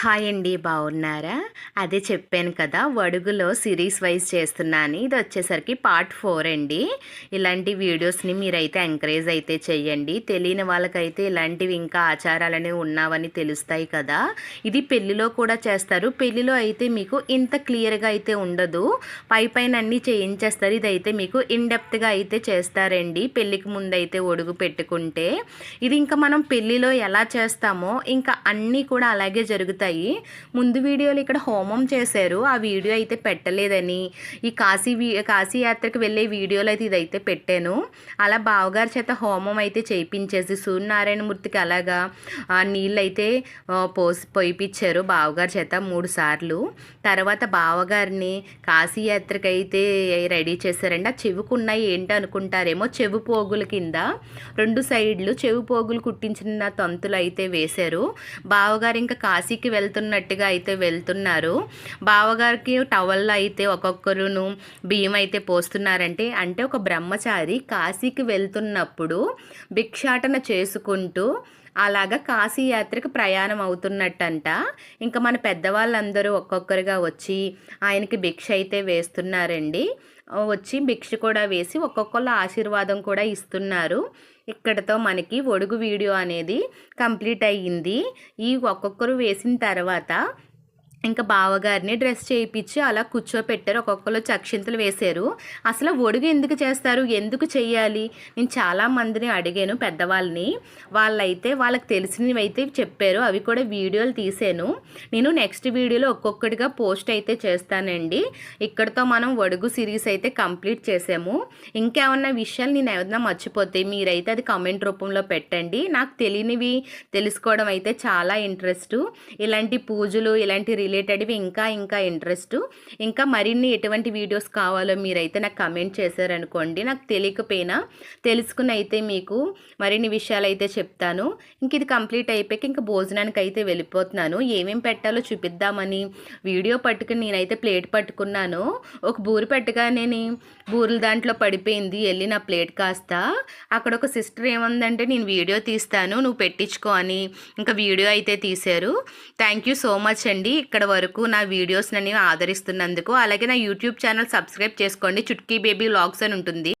Hi అండి బాగున్నారా అదే చెప్పాను కదా వడుగులో సిరీస్ వైజ్ చేస్తున్నాను ఇది వచ్చేసరికి పార్ట్ ఫోర్ అండి. ఇలాంటి వీడియోస్ని మీరైతే ఎంకరేజ్ అయితే చెయ్యండి. తెలియని వాళ్ళకైతే ఇలాంటివి ఇంకా ఆచారాలని ఉన్నావని తెలుస్తాయి కదా. ఇది పెళ్ళిలో కూడా చేస్తారు. పెళ్ళిలో అయితే మీకు ఇంత క్లియర్గా అయితే ఉండదు. పై పైన అన్నీ చేయించేస్తారు. ఇదైతే మీకు ఇన్డెప్త్గా అయితే చేస్తారండి. పెళ్ళికి ముందు అయితే ఒడుగు పెట్టుకుంటే. ఇది ఇంకా మనం పెళ్ళిలో ఎలా చేస్తామో ఇంకా అన్నీ కూడా అలాగే జరుగుతాయి వస్తాయి ముందు వీడియోలు ఇక్కడ హోమం చేశారు. ఆ వీడియో అయితే పెట్టలేదని. ఈ కాశీ కాశీ యాత్రకు వెళ్ళే వీడియోలు అయితే ఇదైతే పెట్టాను. అలా బావగారి చేత హోమం అయితే చేయించేసి సూర్యనారాయణమూర్తికి అలాగా నీళ్ళు అయితే పోసి పోయిపించారు బావగారి చేత మూడు సార్లు. తర్వాత బావగారిని కాశీయాత్రకు అయితే రెడీ చేశారండి. ఆ చెవుకున్నాయి ఏంటి అనుకుంటారేమో చెవు పోగుల కింద. రెండు సైడ్లు చెవు పోగులు కుట్టించిన తంతులు అయితే వేశారు. బావగారు ఇంకా కాశీకి వెళ్తున్నట్టుగా అయితే వెళ్తున్నారు. బావగారికి టవల్లో అయితే ఒక్కొక్కరును బియ్యం అయితే పోస్తున్నారంటే అంటే ఒక బ్రహ్మచారి కాశీకి వెళ్తున్నప్పుడు భిక్షాటన చేసుకుంటూ అలాగా కాశీ యాత్రకు ప్రయాణం అవుతున్నట్టంట. ఇంకా మన పెద్దవాళ్ళందరూ ఒక్కొక్కరుగా వచ్చి ఆయనకి భిక్ష అయితే వేస్తున్నారండి. వచ్చి భిక్ష కూడా వేసి ఒక్కొక్కళ్ళ ఆశీర్వాదం కూడా ఇస్తున్నారు. ఇక్కడతో మనకి ఒడుగు వీడియో అనేది కంప్లీట్ అయ్యింది. ఈ ఒక్కొక్కరు వేసిన తర్వాత ఇంకా బావగారిని డ్రెస్ చేయించి అలా కూర్చోపెట్టారు. ఒక్కొక్కరు చక్షింతలు వేశారు. అసలు ఒడుగు ఎందుకు చేస్తారు? ఎందుకు చేయాలి నేను చాలా మందిని అడిగాను పెద్దవాళ్ళని. వాళ్ళైతే వాళ్ళకి తెలిసినవి అయితే చెప్పారు. అవి కూడా వీడియోలు తీసాను నేను నెక్స్ట్ వీడియోలో ఒక్కొక్కటిగా పోస్ట్ అయితే చేస్తానండి. ఇక్కడతో మనం ఒడుగు సిరీస్ అయితే కంప్లీట్ చేసాము. ఇంకేమన్నా విషయాలు నేను ఏమన్నా మర్చిపోతే మీరైతే అది కమెంట్ రూపంలో పెట్టండి. నాకు తెలియనివి తెలుసుకోవడం అయితే చాలా ఇంట్రెస్ట్. ఇలాంటి పూజలు ఇలాంటి రిలేటెడ్వి ఇంకా ఇంకా ఇంట్రెస్ట్ ఇంకా మరిన్ని ఎటువంటి వీడియోస్ కావాలో మీరైతే నాకు కమెంట్ చేశారనుకోండి. నాకు తెలియకపోయినా తెలుసుకుని అయితే మీకు మరిన్ని విషయాలు అయితే చెప్తాను. ఇంక ఇది కంప్లీట్ అయిపోయాక ఇంకా భోజనానికి అయితే వెళ్ళిపోతున్నాను. ఏమేమి పెట్టాలో చూపిద్దామని వీడియో పట్టుకుని నేనైతే ప్లేట్ పట్టుకున్నాను. ఒక బూరి పెట్టగానే బూరెల దాంట్లో పడిపోయింది. వెళ్ళి నా ప్లేట్ కాస్త. అక్కడ ఒక సిస్టర్ ఏమందంటే నేను వీడియో తీస్తాను నువ్వు పెట్టించుకో అని ఇంకా వీడియో అయితే తీశారు. థ్యాంక్ యూ సో మచ్ అండి. ఇక్కడ వరకు నా వీడియోస్ నన్ను ఆదరిస్తున్నందుకు అలాగే నా యూట్యూబ్ ఛానల్ సబ్స్క్రైబ్ చేసుకోండి. చుట్కీ బేబీ లాగ్స్ అని ఉంటుంది.